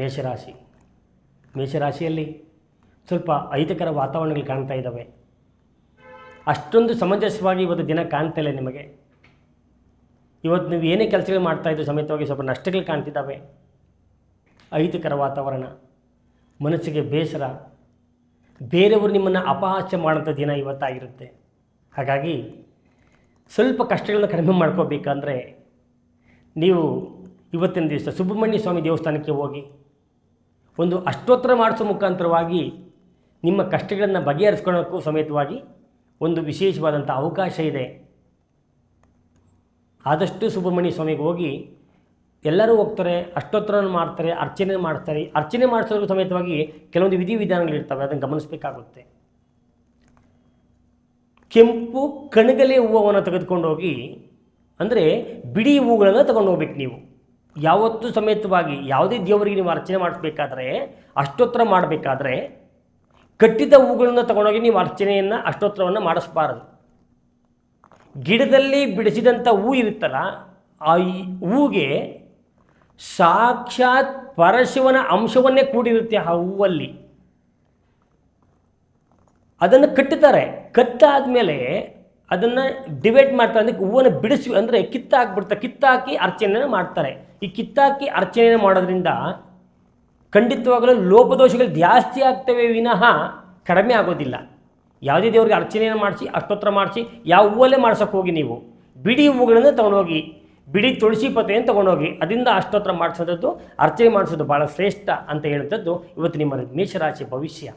ಮೇಷರಾಶಿ. ಮೇಷರಾಶಿಯಲ್ಲಿ ಸ್ವಲ್ಪ ಅಹಿತಕರ ವಾತಾವರಣಗಳು ಕಾಣ್ತಾ ಇದ್ದಾವೆ ಅಷ್ಟೊಂದು ಸಮಂಜಸವಾಗಿ ಇವತ್ತು ದಿನ ಕಾಣ್ತಾ ಇಲ್ಲ ನಿಮಗೆ. ಇವತ್ತು ನೀವು ಏನೇ ಕೆಲಸಗಳು ಮಾಡ್ತಾ ಇದ್ದು ಸಮೇತವಾಗಿ ಸ್ವಲ್ಪ ನಷ್ಟಗಳು ಕಾಣ್ತಿದ್ದಾವೆ ಅಹಿತಕರ ವಾತಾವರಣ, ಮನಸ್ಸಿಗೆ ಬೇಸರ, ಬೇರೆಯವರು ನಿಮ್ಮನ್ನು ಅಪಹಾಸ್ಯ ಮಾಡೋಂಥ ದಿನ ಇವತ್ತಾಗಿರುತ್ತೆ. ಹಾಗಾಗಿ ಸ್ವಲ್ಪ ಕಷ್ಟಗಳನ್ನ ಕಡಿಮೆ ಮಾಡ್ಕೋಬೇಕಂದ್ರೆ ನೀವು ಇವತ್ತಿನ ದಿವಸ ಸುಬ್ರಹ್ಮಣ್ಯ ಸ್ವಾಮಿ ದೇವಸ್ಥಾನಕ್ಕೆ ಹೋಗಿ ಒಂದು ಅಷ್ಟೋತ್ತರ ಮಾಡಿಸೋ ಮುಖಾಂತರವಾಗಿ ನಿಮ್ಮ ಕಷ್ಟಗಳನ್ನು ಬಗೆಹರಿಸ್ಕೊಳ್ಳೋಕ್ಕೂ ಸಮೇತವಾಗಿ ಒಂದು ವಿಶೇಷವಾದಂಥ ಅವಕಾಶ ಇದೆ. ಆದಷ್ಟು ಸುಬ್ರಹ್ಮಣ್ಯ ಸ್ವಾಮಿಗೆ ಹೋಗಿ ಎಲ್ಲರೂ ಹೋಗ್ತಾರೆ ಅಷ್ಟೋತ್ತರ ಮಾಡ್ತಾರೆ, ಅರ್ಚನೆ ಮಾಡ್ತಾರೆ. ಅರ್ಚನೆ ಮಾಡಿಸೋದ್ರ ಸಮೇತವಾಗಿ ಕೆಲವೊಂದು ವಿಧಿವಿಧಾನಗಳಿರ್ತವೆ ಅದನ್ನು ಗಮನಿಸಬೇಕಾಗುತ್ತೆ. ಕೆಂಪು ಕಣಗಲೆ ಹೂವನ್ನು ತೆಗೆದುಕೊಂಡು ಹೋಗಿ, ಅಂದರೆ ಬಿಡಿ ಹೂಗಳನ್ನು ತಗೊಂಡು ಹೋಗ್ಬೇಕು ನೀವು. ಯಾವತ್ತೂ ಸಮೇತವಾಗಿ ಯಾವುದೇ ದೇವರಿಗೆ ನೀವು ಅರ್ಚನೆ ಮಾಡಿಸ್ಬೇಕಾದ್ರೆ ಅಷ್ಟೋತ್ತರ ಮಾಡಬೇಕಾದ್ರೆ, ಕಟ್ಟಿದ ಹೂಗಳನ್ನು ತಗೊಂಡೋಗಿ ನೀವು ಅರ್ಚನೆಯನ್ನು ಅಷ್ಟೋತ್ತರವನ್ನು ಮಾಡಿಸ್ಬಾರದು. ಗಿಡದಲ್ಲಿ ಬಿಡಿಸಿದಂಥ ಹೂ ಇರುತ್ತಲ್ಲ, ಆ ಹೂಗೆ ಸಾಕ್ಷಾತ್ ಪರಶಿವನ ಅಂಶವನ್ನೇ ಕೂಡಿರುತ್ತೆ ಆ ಹೂವಲ್ಲಿ. ಅದನ್ನು ಕಟ್ಟುತ್ತಾರೆ ಕಟ್ಟಾದ ಮೇಲೆ ಅದನ್ನು ಡಿವೈಡ್ ಮಾಡ್ತಾರೆ. ಅಂದರೆ ಹೂವನ್ನು ಬಿಡಿಸಿ ಅಂದರೆ ಕಿತ್ತಾಕ್ಬಿಡ್ತಾರೆ. ಕಿತ್ತಾಕಿ ಅರ್ಚನೆಯನ್ನು ಮಾಡ್ತಾರೆ. ಈ ಕಿತ್ತಾಕಿ ಅರ್ಚನೆಯನ್ನು ಮಾಡೋದ್ರಿಂದ ಖಂಡಿತವಾಗಲೂ ಲೋಪದೋಷಗಳು ಜಾಸ್ತಿ ಆಗ್ತವೆ ವಿನಃ ಕಡಿಮೆ ಆಗೋದಿಲ್ಲ. ಯಾವುದೇ ದೇವರಿಗೆ ಅರ್ಚನೆಯನ್ನು ಮಾಡಿಸಿ ಅಷ್ಟೋತ್ತರ ಮಾಡಿಸಿ, ಯಾವ ಹೂವಲ್ಲೇ ಮಾಡ್ಸೋಕೆ ಹೋಗಿ ನೀವು. ಬಿಡಿ ಹೂವುಗಳನ್ನು ತೊಗೊಂಡೋಗಿ, ಬಿಡಿ ತುಳಸಿ ಪತ್ರೆಯನ್ನು ತೊಗೊಂಡೋಗಿ, ಅದರಿಂದ ಅಷ್ಟೋತ್ರ ಮಾಡಿಸೋದದ್ದು, ಅರ್ಚನೆ ಮಾಡಿಸೋದು ಭಾಳ ಶ್ರೇಷ್ಠ ಅಂತ ಹೇಳುವಂಥದ್ದು ಇವತ್ತು ನಿಮ್ಮ ಮೇಷರಾಶಿ ಭವಿಷ್ಯ.